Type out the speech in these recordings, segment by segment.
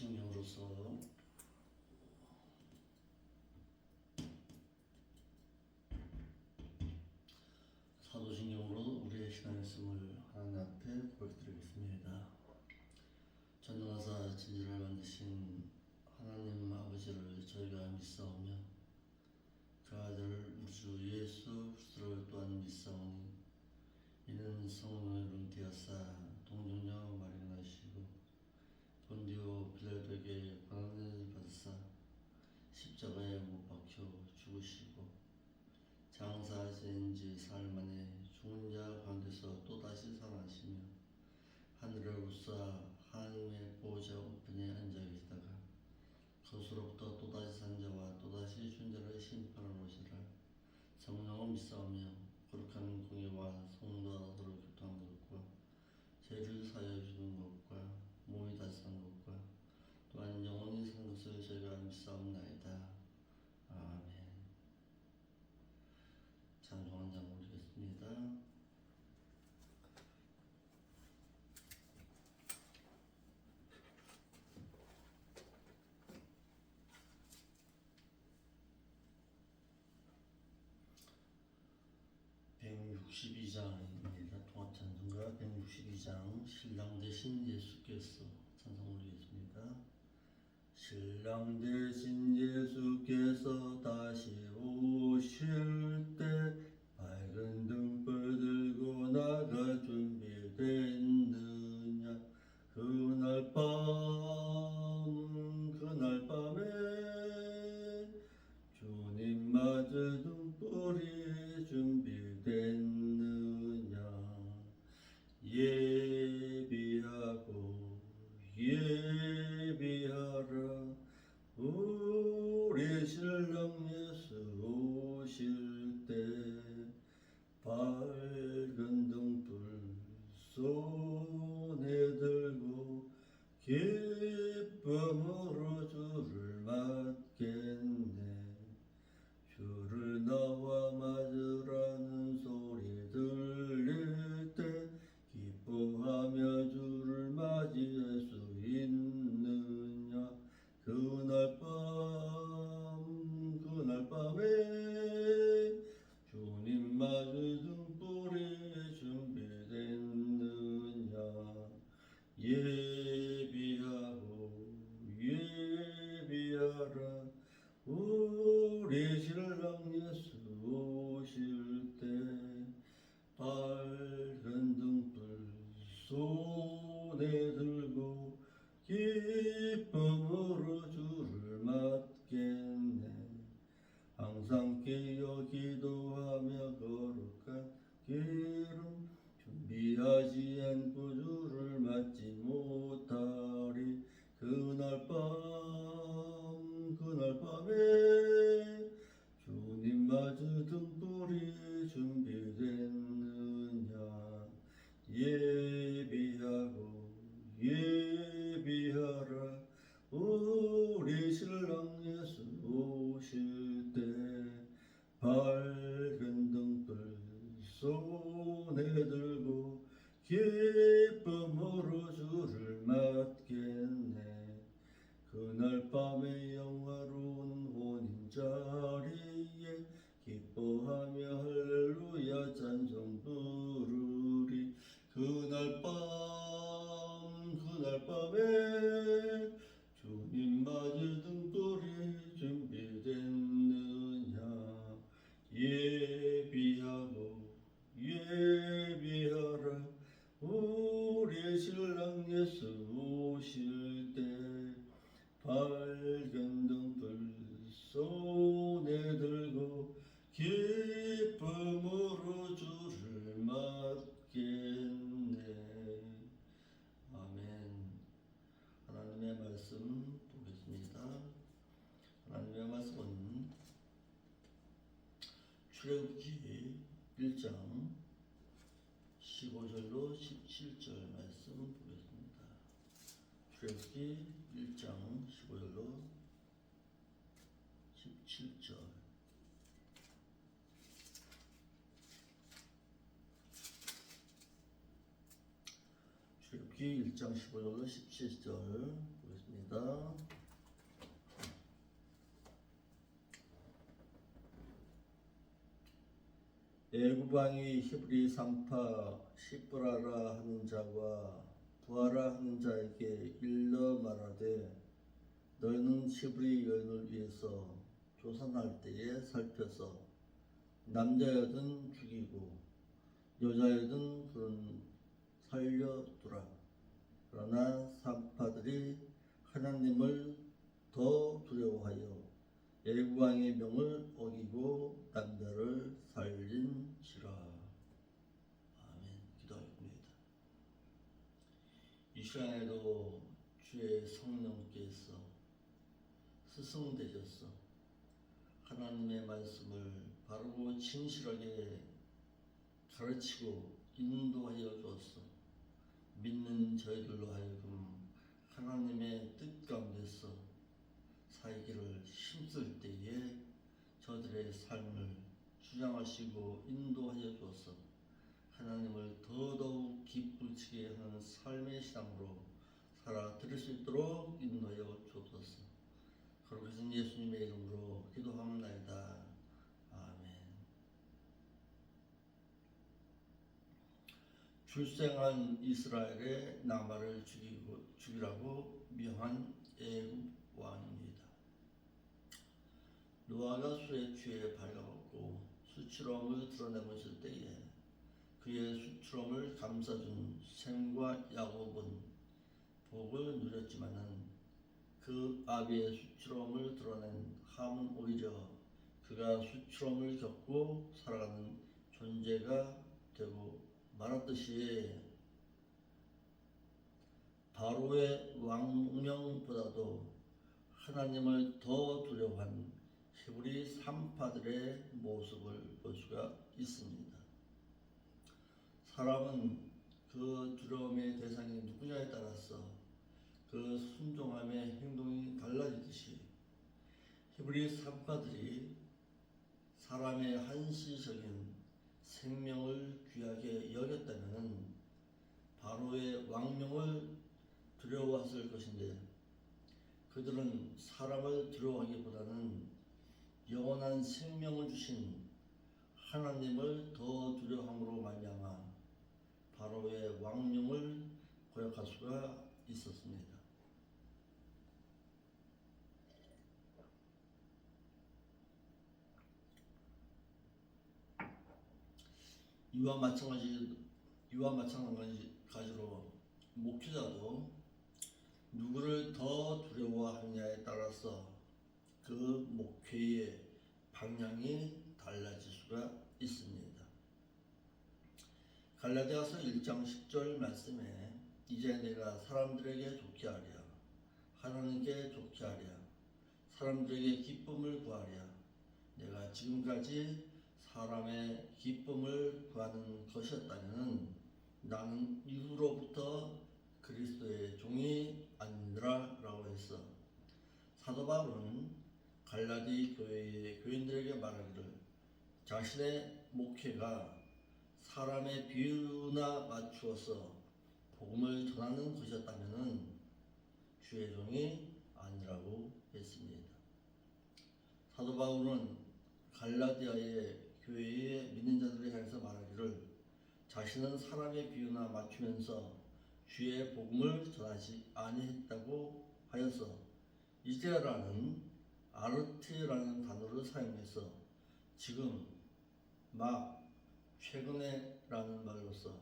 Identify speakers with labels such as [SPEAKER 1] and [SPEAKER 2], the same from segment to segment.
[SPEAKER 1] 사도신경으로서 사도신경으로 우리의 신앙의 말씀을 하나님 앞에 고백드리겠습니다. 전능하사 진리를 만드신 하나님 아버지를 저희가 믿사오며 그 아들 우리 주 예수 그리스도를 또한 믿사오니 이는 성령을 룬티하사 동정녀 마련하시고 본디오 빌라도에게 고난을 받으사 십자가에 못 박혀 죽으시고 장사하신 지 사흘 만에 죽은 자 가운데서 또다시 살아나시며 하늘을 웃사 하나님의 보호자 우편에 앉아 계시다가 그것으로부터 또다시 산 자와 또다시 죽은 자를 심판하러 오시라. 성령을 믿사오며 거룩한 공예와 서로 교통한 것과 죄를 사하여 주는 것과 몸이 산 것과 또한 영원히 산 것을 저희가 믿사옵나이다. 아멘 찬송한 장 올리겠습니다. 백육십이 장입니다. 통합 찬송가 백육십이 장 신랑 대신 예수께서 찬송 올리겠습니다. 신랑 대신 예수께서 다시 오실 때 밝은 등불 들고 나갈 준비됐느냐? 그날 밤 예 우리 신랑 예수 오실 때 밝은 등불 손에 들고 기쁨으로 주를 맞겠네 아멘 하나님의 말씀 보겠습니다 하나님의 말씀은 출애굽기 1장 15절로 17절 말씀 보겠습니다. 출애굽기 1장 15절로 17절 출애굽기 1장 15절로 17절 보겠습니다. 애구방이 히브리 산파 시브라라 하는 자와 부하라 하는 자에게 일러 말하되 너희는 히브리 여인을 위해서 조산할 때에 살펴서 남자여든 죽이고 여자여든 그런 살려두라 그러나 산파들이 하나님을 더 두려워하여 애구왕의 명을 어기고 남자를 살린지라. 아멘. 기도하겠습니다. 이 시간에도 주의 성령께서 스승되셔서 하나님의 말씀을 바르고 진실하게 가르치고 인도하여 주었어 믿는 저희들로 하여금 하나님의 뜻 가운데서 살기를 힘쓸 때에 저들의 삶을 주장하시고 인도하여 주어서 하나님을 더더욱 기쁘시게 하는 삶의 신앙으로 살아드릴 수 있도록 인도하여 주옵소서. 그렇게 해서 예수님의 이름으로 기도합나이다. 아멘. 출생한 이스라엘의 나마를 죽이고, 죽이라고 명한 애굽 왕입니다. 노아가 술에 취해 발가벗고 수치러움을 드러내고 있을 때에 그의 수치러움을 감싸준 셈과 야곱은 복을 누렸지만은 그 아비의 수치러움을 드러낸 함은 오히려 그가 수치러움을 겪고 살아가는 존재가 되고 말았듯이 바로의 왕명보다도 하나님을 더 두려워한 히브리 산파들의 모습을 볼 수가 있습니다. 사람은 그 두려움의 대상이 누구냐에 따라서 그 순종함의 행동이 달라지듯이 히브리 산파들이 사람의 한시적인 생명을 귀하게 여겼다면 바로의 왕명을 두려워했을 것인데 그들은 사람을 두려워하기보다는 영원한 생명을 주신 하나님을 더 두려워함으로 말미암아 바로의 왕명을 고약할 수가 있었습니다. 이와 마찬가지 이와 마찬가지로 목회자도 누구를 더 두려워하느냐에 따라서 그 목회의 방향이 달라질 수가 있습니다. 갈라디아서 1장 10절 말씀에 이제 내가 사람들에게 좋게 하랴 하나님께 좋게 하랴 사람들에게 기쁨을 구하랴 내가 지금까지 사람의 기쁨을 구하는 것이었다면 나는 이후로부터 그리스도의 종이 아니더라라고 했어. 사도 바울은 갈라디 교회의 교인들에게 말하기를 자신의 목회가 사람의 비유나 맞추어서 복음을 전하는 것이었다면 주의 종이 아니라고 했습니다. 사도 바울은 갈라디아의 교회의 믿는 자들을 향해서 말하기를 자신은 사람의 비유나 맞추면서 주의 복음을 전하지 아니했다고 하여서 이제라는 아르티라는 단어를 사용해서 지금 막 최근에라는 말로서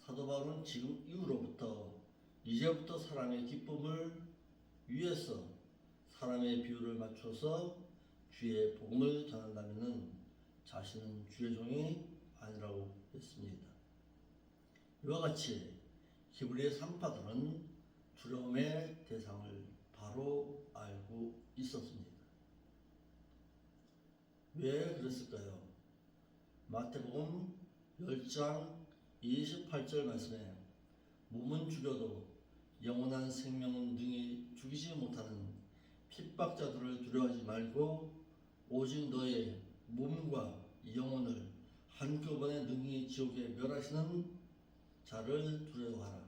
[SPEAKER 1] 사도 바울은 지금 이후로부터 이제부터 사람의 기쁨을 위해서 사람의 비유를 맞춰서 주의 복음을 전한다면은 자신은 주의 종이 아니라고 했습니다. 이와 같이 히브리의 산파들은 두려움의 대상을 바로 알고 있었습니다. 왜 그랬을까요? 마태복음 10장 28절 말씀에 몸은 죽여도 영원한 생명은 능히 죽이지 못하는 핍박자들을 두려워하지 말고 오직 너의 몸과 영혼을 한꺼번에 능히 지옥에 멸하시는 자를 두려워하라.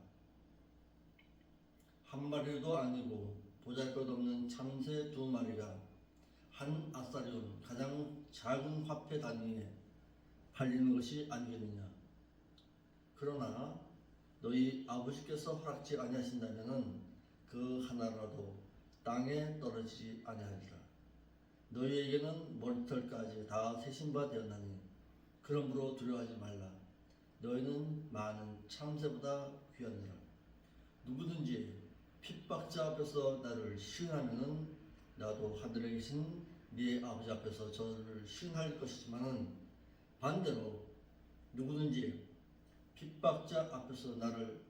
[SPEAKER 1] 한 마리도 아니고 보잘것없는 참새 두 마리가 한 아사리온 가장 작은 화폐 단위에 팔리는 것이 아니겠느냐. 그러나 너희 아버지께서 허락지 아니하신다면은 그 하나라도 땅에 떨어지지 아니하리라. 너희에게는 머리털까지 다 세신 바 되었나니 그러므로 두려워하지 말라. 너희는 많은 참새보다 귀하니라. 누구든지 핍박자 앞에서 나를 시인하면은 나도 하늘에 계신 네 아버지 앞에서 저를 시인할 것이지만은 반대로 누구든지 핍박자 앞에서 나를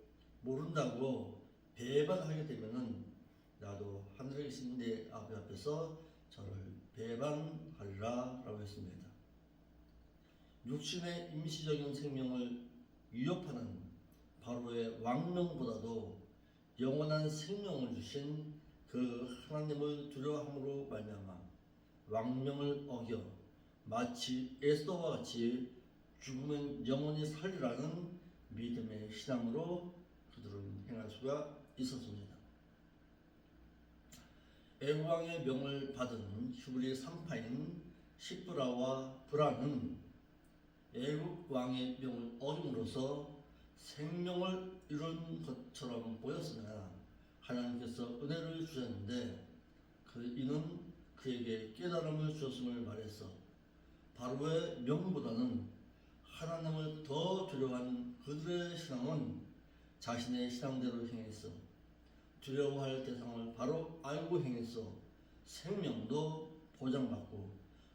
[SPEAKER 1] 모른다고 배반하게 되면은 나도 하늘에 계신 내 아버지 앞에서 저를 배반하리라 라고 했습니다. 육신의 임시적인 생명을 위협하는 바로의 왕명보다도 영원한 생명을 주신 그 하나님을 두려워함으로 말미암아 왕명을 어겨 마치 에스더와 같이 죽으면 영원히 살리라는 믿음의 신앙으로 그들은 행할 수가 있었습니다. 애국왕의 명을 받은 히브리 산파인 시브라와 브라는 애국 왕의 명을 어김으로써 생명을 이룬 것처럼 보였으나 하나님께서 은혜를 주셨는데 그 이는 그에게 깨달음을 주셨음을 말해서 바로의 명보다는 하나님을 더 두려워한 그들의 신앙은 자신의 신앙대로 행했어 두려워할 대상을 바로 알고 행했어 생명도 보장받고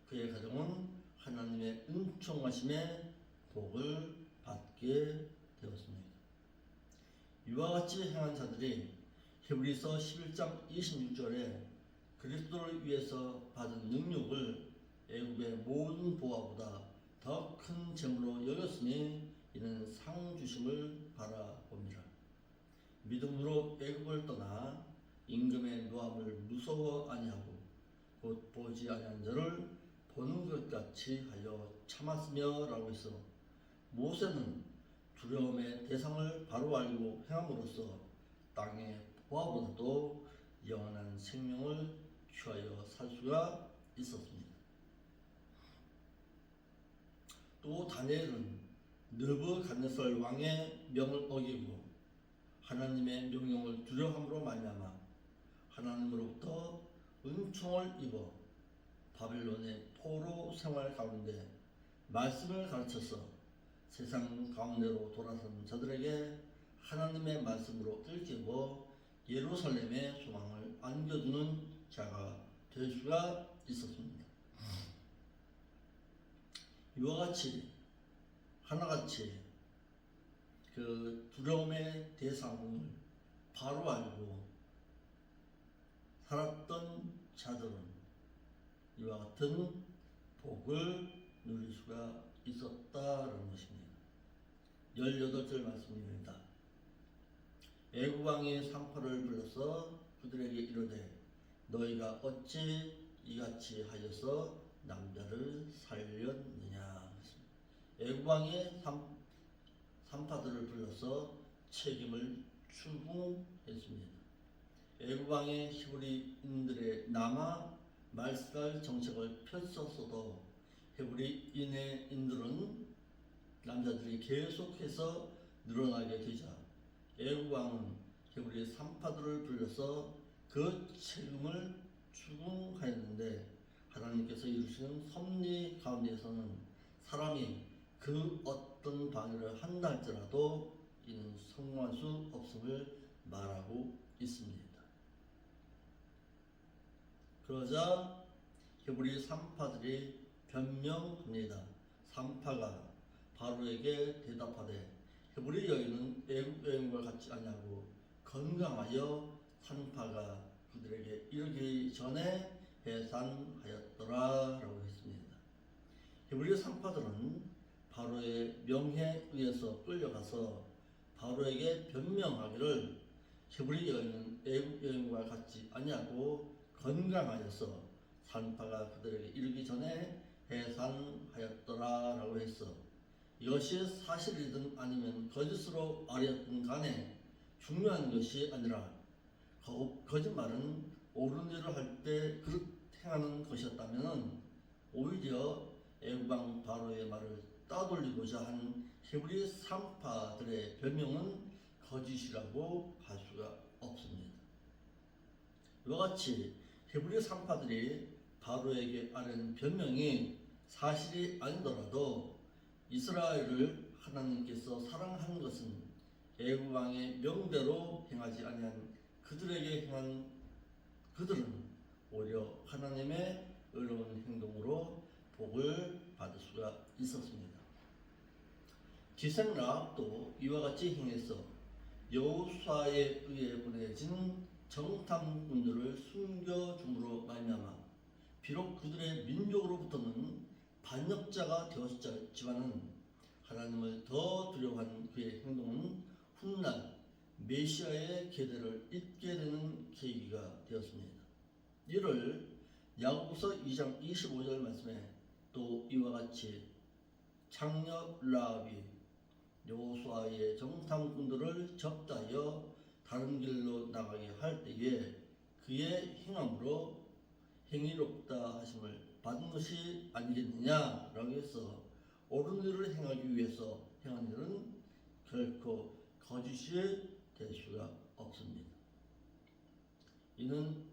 [SPEAKER 1] 그의 가정은 하나님의 은총하심의 복을 받게 되었습니다. 이와 같이 행한 자들이 히브리서 11장 26절에 그리스도를 위해서 받은 능력을 애국의 모든 보화보다 더 큰 재물로 여겼으니 이는 상 주심을 바라봅니다. 믿음으로 애국을 떠나 임금의 노함을 무서워 아니하고 곧 보지 아니한 자를 보는 것 같이 하여 참았으며라고 해서 모세는 두려움의 대상을 바로 알고 행함으로써 땅의 보화보다도 영원한 생명을 취하여 살 수가 있었습니다. 또 다니엘은 느부갓네살 왕의 명을 어기고 하나님의 명령을 두려움으로 말미암아 하나님으로부터 은총을 입어 바빌론의 포로 생활 가운데 말씀을 가르쳐서 세상 가운데로 돌아선 자들에게 하나님의 말씀으로 일깨워 예루살렘의 소망을 안겨주는 자가 될 수가 있었습니다. 이와 같이 하나같이 그 두려움의 대상을 바로 알고 살았던 자들은 이와 같은 복을 누릴 수가 있었다라는 것입니다. 18절 말씀입니다. 애구왕이 상파를 불러서 그들에게 이르되 너희가 어찌 이같이 하여서 남자를 살렸느냐 애구왕이 삼, 삼파들을 불러서 책임을 추궁했습니다. 애구왕의 히브리인들의 남아 말살 정책을 펼쳤어도 히브리인의 남자들이 계속해서 늘어나게 되자 애국왕은 히브리 삼파들을 불러서 그 책임을 추궁하였는데 하나님께서 이루시는 섭리 가운데서는 사람이 그 어떤 방해를 한다 할지라도 이는 성공할 수 없음을 말하고 있습니다. 그러자 히브리 삼파들이 변명합니다. 삼파가 바로에게 대답하되 히브리 여인은 애국 여인과 같지 않냐고 건강하여 삼파가 그들에게 이르기 전에 해산하였더라 라고 했습니다. 히브리 삼파들은 바로의 명해에 의해서 끌려가서 바로에게 변명하기를 히브리 여인은 애국 여인과 같지 아니하고 건강하여서 산파가 그들에게 이르기 전에 해산하였더라라고 했어. 이것이 사실이든 아니면 거짓으로 알였든 간에 중요한 것이 아니라 거, 거짓말은 옳은 일을 할 때 그렇게 행하는 것이었다면 오히려 애국왕 바로의 말을 따돌리고자 한 히브리 산파들의 별명은 거짓이라고 할 수가 없습니다. 이와 같이 히브리 산파들이 바로에게 아는 변명이 사실이 아니더라도 이스라엘을 하나님께서 사랑하는 것은 애굽 왕의 명대로 행하지 아니한 그들에게 행한 그들은 오히려 하나님의 의로운 행동으로 복을 받을 수가 있었습니다. 기생 라합도 이와 같이 행해서 여호수아에 의해 보내진 정탐꾼들을 숨겨줌으로 말미암아 비록 그들의 민족으로부터는 반역자가 되었지만은 하나님을 더 두려워한 그의 행동은 훗날 메시아의 계대를 잇게 되는 계기가 되었습니다. 이를 야고보서 2장 25절 말씀에 또 이와 같이 창녀 라합이 여호수아의 정탐꾼들을 접다하여 다른 길로 나가게 할 때에 그의 행함으로 행위롭다 하심을 받은 것이 아니겠느냐라고 해서 옳은 일을 행하기 위해서 행한 일은 결코 거짓이 될 수가 없습니다. 이는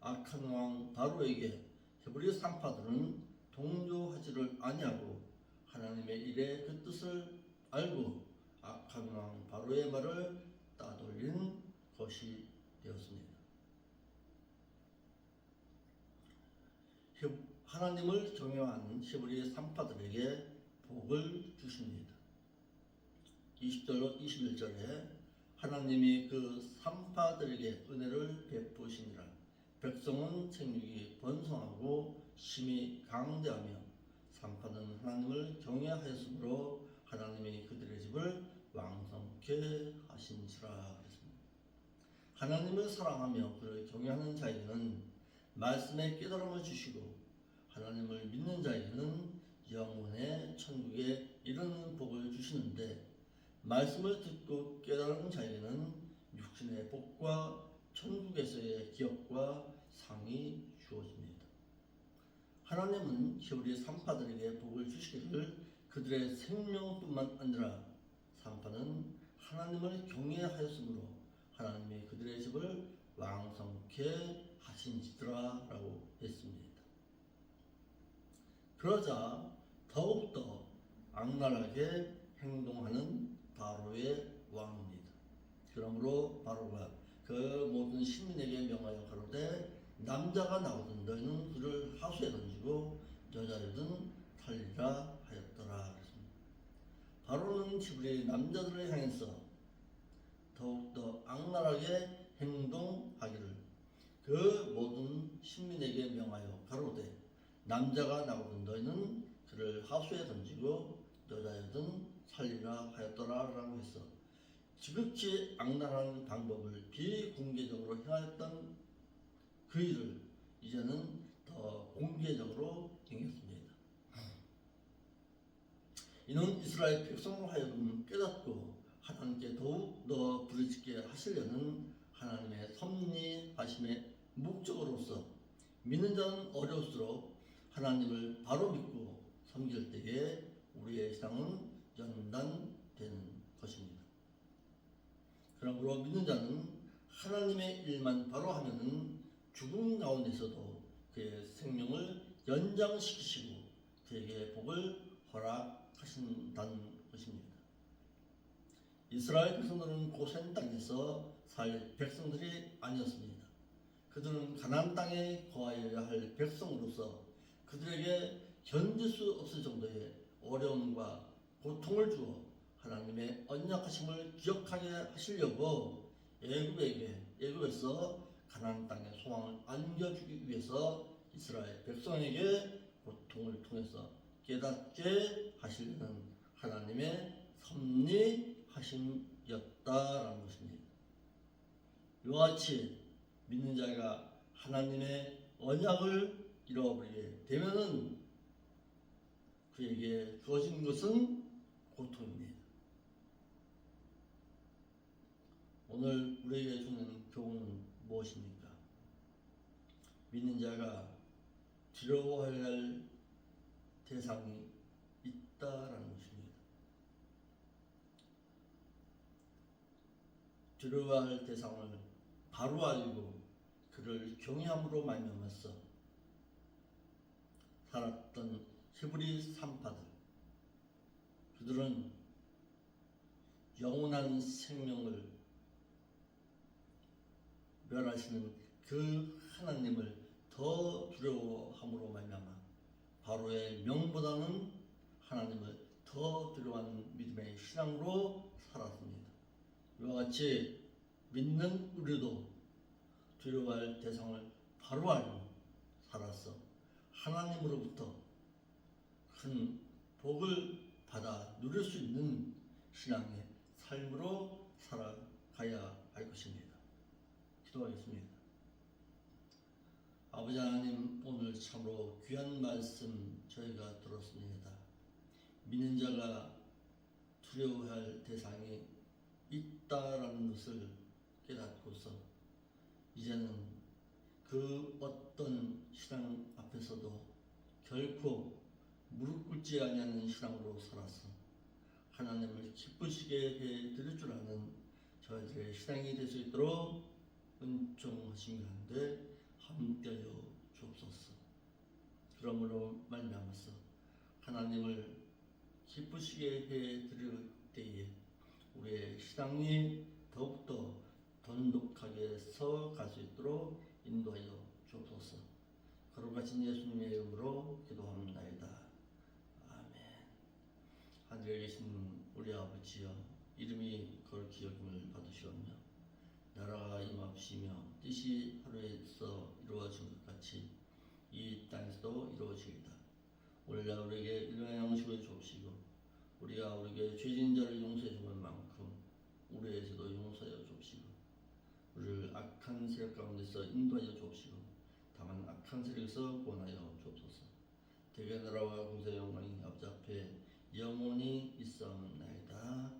[SPEAKER 1] 악한 왕 바로에게 헤브리 산파들은 동조하지를 아니하고 하나님의 일에 그 뜻을 알고 악한 왕 바로의 말을 따돌린 것이 되었습니다. 하나님을 경외한 히브리 산파들에게 복을 주십니다. 20절로 21절에 하나님이 그 산파들에게 은혜를 베푸시니라 백성은 생육이 번성하고 심히 강대하며 산파는 하나님을 경외하였으므로 하나님이 그들의 집을 왕성케 하신지라 했습니다. 하나님을 사랑하며 그를 경외하는 자에게는 말씀의 깨달음을 주시고 하나님을 믿는 자에게는 영혼의 천국에 이르는 복을 주시는데 말씀을 듣고 깨달은 자에게는 육신의 복과 천국에서의 기업과 상이 주어집니다. 하나님은 히브리 산파들에게 복을 주시기를 그들의 생명뿐만 아니라 산파는 하나님을 경외하였으므로 하나님이 그들의 집을 왕성케 하신지더라라고 했습니다. 그러자 더욱더 악랄하게 행동하는 바로의 왕입니다. 그러므로 바로가 그 모든 시민에게 명하여 가로되 남자가 나오든 너희는 그를 하수에 던지고 하였더라 그랬습니다. 바로는 지브리 남자들을 향해서 더욱더 악랄하게 행동하기를 그 모든 신민에게 명하여 가로되 남자가 나오든 너희는 그를 하수에 던지고 여자여든 살리라 하였더라 라고 해서 지극히 악랄한 방법을 비공개적으로 행하였던 그 일을 이제는 더 공개적으로 행했습니다. 이는 이스라엘 백성으로 하여금 깨닫고 하나님께 더욱 더 부르짖게 하시려는 하나님의 섭리하심의 목적으로서 믿는 자는 어려울수록 하나님을 바로 믿고 섬길 때에 우리의 신앙은 연단되는 것입니다. 그러므로 믿는 자는 하나님의 일만 바로 하면은 죽음 가운데서도 그의 생명을 연장시키시고 그에게 복을 허락 하신다는 것입니다. 이스라엘 백성들은 고센 땅에서 살 백성들이 아니었습니다. 그들은 가나안 땅에 거하여야 할 백성으로서 그들에게 견딜 수 없을 정도의 어려움과 고통을 주어 하나님의 언약하심을 기억하게 하시려고 애굽에게 애굽에서 가나안 땅의 소망을 안겨주기 위해서 이스라엘 백성에게 고통을 통해서 깨닫게 하시려는 하나님의 섭리하심이었다라는 것입니다. 이와 같이 믿는 자가 하나님의 언약을 잃어버리게 되면은 그에게 주어진 것은 고통입니다. 오늘 우리에게 주는 교훈은 무엇입니까? 믿는 자가 두려워해야 할 대상이 있다라는 것입니다. 두려워할 대상을 바로 알고 그를 경외함으로 말미암아서 살았던 히브리 산파들 그들은 영원한 생명을 멸하시는 그 하나님을 더 두려워함으로 말미암아 바로의 명보다는 하나님을 더 두려워하는 믿음의 신앙으로 살았습니다. 이와 같이 믿는 우리도 두려워할 대상을 바로 알고 살아서 하나님으로부터 큰 복을 받아 누릴 수 있는 신앙의 삶으로 살아가야 할 것입니다. 기도하겠습니다. 아버지 하나님 오늘 참으로 귀한 말씀 저희가 들었습니다. 믿는 자가 두려워할 대상이 있다라는 것을 깨닫고서 이제는 그 어떤 신앙 앞에서도 결코 무릎 꿇지 아니하는 신앙으로 살아서 하나님을 기쁘시게 해 드릴 줄 아는 저희들의 신앙이 될 수 있도록 은총하신 가운데 함께하여 주옵소서. 그러므로 말미암아서 하나님을 기쁘시게 해 드릴 때에 우리의 신앙이 더욱더 돈독하게 서갈 수 있도록 인도하여 주옵소서. 거룩하신 예수님의 이름으로 기도합니다이다. 아멘. 하늘에 계신 우리 아버지여 이름이 거룩히 여김을 받으시오며 나라가 임합시며 뜻이 하루에서 이루어진 것 같이 이 땅에서도 이루어지리다. 오늘 날 우리에게 일용의 양식을 주옵시고 우리가 우리에게 죄진 자를 용서해 주는 만큼 우리에게서도 용서하여 주옵시고 우리를 악한 세력 가운데서 인도하여 주옵시고 다만 악한 세력에서 구원하여 주옵소서 대개 나라와 공세 영광이 앞에 영원히 있사옵나이다